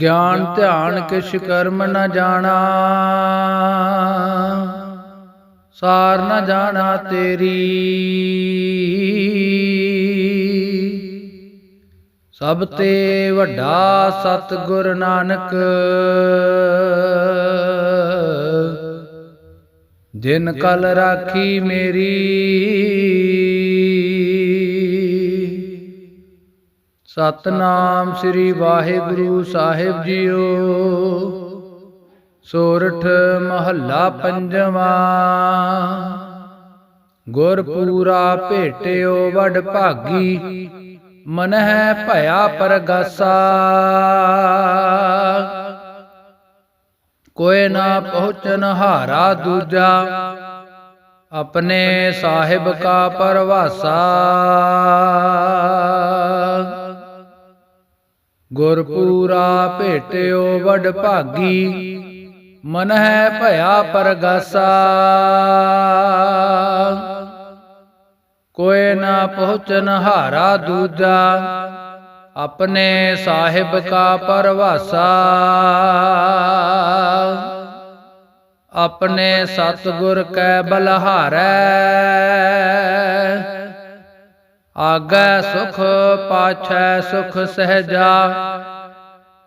ਗਿਆਨ ਧਿਆਨ ਕਿਛ ਕਰਮ ਨ ਜਾਣਾ। ਸਾਰ ਨ ਜਾਣਾ ਤੇਰੀ। ਸਭ ਤੇ ਵੱਡਾ ਸਤਿਗੁਰ ਨਾਨਕ। ਜਿਨ ਕਲ ਰਾਖੀ ਮੇਰੀ। ਸਤਨਾਮ ਸ੍ਰੀ ਵਾਹਿਗੁਰੂ ਸਾਹਿਬ ਜੀਓ। ਸੋਰਠ ਮਹੱਲਾ ਪੰਜਵਾ। ਗੁਰ ਪੂਰਾ ਭੇਟਿਓ ਵਡ ਭਾਗੀ, ਮਨਹਿ ਭਇਆ ਪਰਗਾਸਾ। ਕੋਇ ਨਾ ਪਹੁੰਚਨ ਹਾਰਾ ਦੂਜਾ, ਆਪਣੇ ਸਾਹਿਬ ਕਾ ਪਰਵਾਸਾ। ਗੁਰ ਭੇਟਿਓ ਵਡ ਭਾਗੀ ਮਨ ਹੈ ਭਇਆ ਪਰਗਾਸਾ। ਕੋਇ ਨਾ ਪਹੁੰਚਨ ਹਾਰਾ ਦੂਜਾ, ਆਪਣੇ ਸਾਹਿਬ ਕਾ ਪਰਵਾਸਾ। ਆਪਣੇ ਸਤਿਗੁਰ ਕੈ ਬਲਹਾਰੈ। ਆਗੈ ਸੁਖ ਪਾਛੈ ਸੁਖ ਸਹਜਾ,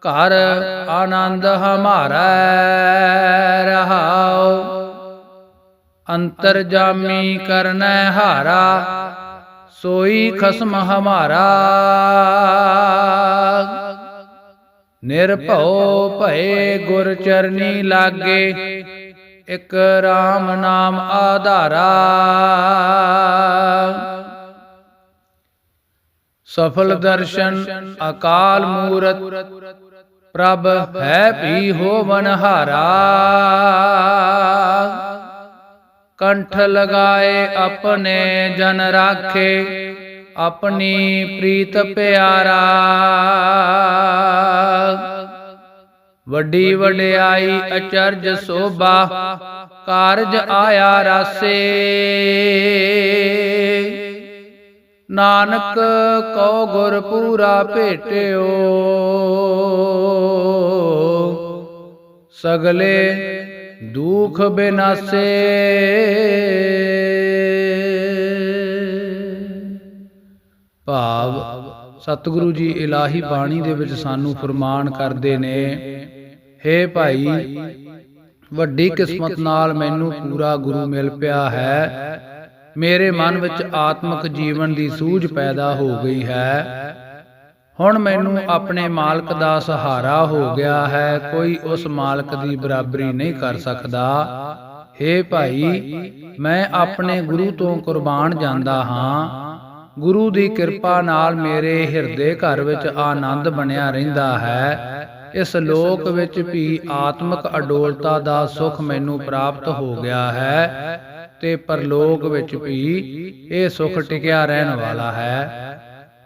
ਘਰ ਆਨੰਦ ਹਮਾਰਾ ਰਹਾਉ। ਅੰਤਰ ਜਾਮੀ ਕਰਨੈ ਹਾਰਾ, ਸੋਈ ਖਸਮ ਹਮਾਰਾ। ਨਿਰਭਉ ਭਏ ਗੁਰ ਚਰਨੀ ਲਾਗੇ, ਇਕ RAM ਨਾਮ ਆਧਾਰਾ। ਸਫਲ ਦਰਸ਼ਨ ਅਕਾਲ ਮੂਰਤ, ਪ੍ਰਭ ਹੈ ਵੀ ਹੋਵਨ ਹਾਰਾ। ਕੰਠ ਲਗਾਏ ਆਪਣੇ ਜਨ ਰਾਖੇ, ਆਪਣੀ ਪ੍ਰੀਤ ਪਿਆਰਾ। ਵੱਡੀ ਵਡਿਆਈ ਅਚਰਜ ਸੋਭਾ, ਕਾਰਜ ਆਇਆ ਰਾਸੇ। ਨਾਨਕ ਕਉ ਗੁਰ ਪੂਰਾ ਭੇਟਿਓ। ਸਗਲੇ ਦੁਖ ਬਿਨਾਸੇ। ਭਾਵ ਸਤਿਗੁਰੂ ਜੀ ਇਲਾਹੀ ਬਾਣੀ ਦੇ ਵਿੱਚ ਸਾਨੂੰ ਫਰਮਾਨ ਕਰਦੇ ਨੇ, ਹੇ ਭਾਈ, ਵੱਡੀ ਕਿਸਮਤ ਨਾਲ ਮੈਨੂੰ ਪੂਰਾ ਗੁਰੂ ਮਿਲ ਪਿਆ ਹੈ। ਮੇਰੇ ਮਨ ਵਿੱਚ ਆਤਮਿਕ ਜੀਵਨ ਦੀ ਸੂਝ ਪੈਦਾ ਹੋ ਗਈ ਹੈ। ਹੁਣ ਮੈਨੂੰ ਆਪਣੇ ਮਾਲਕ ਦਾ ਸਹਾਰਾ ਹੋ ਗਿਆ ਹੈ। ਕੋਈ ਉਸ ਮਾਲਕ ਦੀ ਬਰਾਬਰੀ ਨਹੀਂ ਕਰ ਸਕਦਾ। ਹੇ ਭਾਈ, ਮੈਂ ਆਪਣੇ ਗੁਰੂ ਤੋਂ ਕੁਰਬਾਨ ਜਾਂਦਾ ਹਾਂ। ਗੁਰੂ ਦੀ ਕਿਰਪਾ ਨਾਲ ਮੇਰੇ ਹਿਰਦੇ ਘਰ ਵਿੱਚ ਆਨੰਦ ਬਣਿਆ ਰਹਿੰਦਾ ਹੈ। ਇਸ ਲੋਕ ਵਿੱਚ ਵੀ ਆਤਮਿਕ ਅਡੋਲਤਾ ਦਾ ਸੁਖ ਮੈਨੂੰ ਪ੍ਰਾਪਤ ਹੋ ਗਿਆ ਹੈ। ਤੇ ਪਰਲੋਕ ਵਿੱਚ ਵੀ ਇਹ ਸੁਖ ਟਿਕਿਆ ਰਹਿਣ ਵਾਲਾ ਹੈ।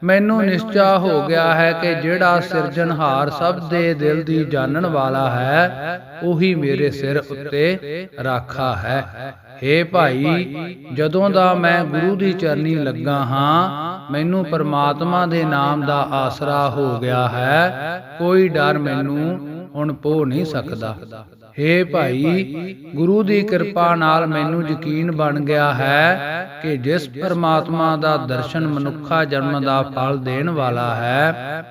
ਮੈਨੂੰ ਨਿਸ਼ਚਾ ਹੋ ਗਿਆ ਹੈ ਕਿ ਜਿਹੜਾ ਸਿਰਜਣਹਾਰ ਸਭ ਦੇ ਦਿਲ ਦੀ ਜਾਣਨ ਵਾਲਾ ਹੈ, ਉਹੀ ਮੇਰੇ ਸਿਰ ਉੱਤੇ ਰਾਖਾ ਹੈ। ਏ ਭਾਈ, ਜਦੋਂ ਦਾ ਮੈਂ ਗੁਰੂ ਦੀ ਚਰਨੀ ਲੱਗਾ ਹਾਂ, ਮੈਨੂੰ ਪਰਮਾਤਮਾ ਦੇ ਨਾਮ ਦਾ ਆਸਰਾ ਹੋ ਗਿਆ ਹੈ। ਕੋਈ ਡਰ ਮੈਨੂੰ ਹੁਣ ਪੋ ਨਹੀਂ ਸਕਦਾ। ਹੇ ਭਾਈ, ਗੁਰੂ ਦੀ ਕਿਰਪਾ ਨਾਲ ਮੈਨੂੰ ਯਕੀਨ ਬਣ ਗਿਆ ਹੈ ਕਿ ਜਿਸ ਪਰਮਾਤਮਾ ਦਾ ਦਰਸ਼ਨ ਮਨੁੱਖਾ ਜਨਮ ਦਾ ਫਲ ਦੇਣ ਵਾਲਾ ਹੈ,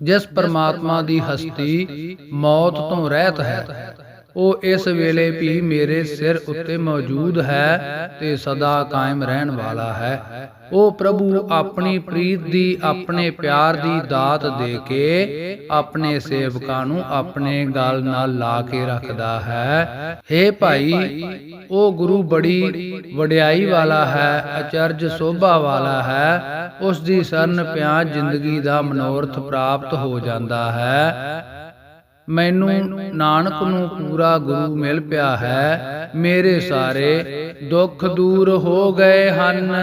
ਜਿਸ ਪਰਮਾਤਮਾ ਦੀ ਹਸਤੀ ਮੌਤ ਤੋਂ ਰਹਿਤ ਹੈ। ਉਹ ਇਸ ਵੇਲੇ ਵੀ ਮੇਰੇ ਸਿਰ ਉੱਤੇ ਮੌਜੂਦ ਹੈ ਤੇ ਸਦਾ ਕਾਇਮ ਰਹਿਣ ਵਾਲਾ ਹੈ। ਉਹ ਪ੍ਰਭੂ ਆਪਣੀ ਪ੍ਰੀਤ ਦੀ, ਆਪਣੇ ਪਿਆਰ ਦੀ ਦਾਤ ਦੇ ਕੇ ਆਪਣੇ ਸੇਵਕਾਂ ਨੂੰ ਆਪਣੇ ਗਲ ਨਾਲ ਲਾ ਕੇ ਰੱਖਦਾ ਹੈ। हे ਭਾਈ, ਉਹ ਗੁਰੂ ਬੜੀ ਵਡਿਆਈ ਵਾਲਾ ਹੈ, ਅਚਰਜ ਸੋਭਾ ਵਾਲਾ ਹੈ, ਉਸ ਦੀ ਸਰਨ ਪਿਆ ਜ਼ਿੰਦਗੀ ਦਾ ਮਨੋਰਥ ਪ੍ਰਾਪਤ ਹੋ ਜਾਂਦਾ ਹੈ। ਮੈਨੂੰ ਨਾਨਕ ਨੂੰ ਪੂਰਾ ਗੁਰੂ ਮਿਲ ਪਿਆ ਹੈ। ਮੇਰੇ ਸਾਰੇ ਦੁੱਖ ਦੂਰ ਹੋ ਗਏ ਹਨ।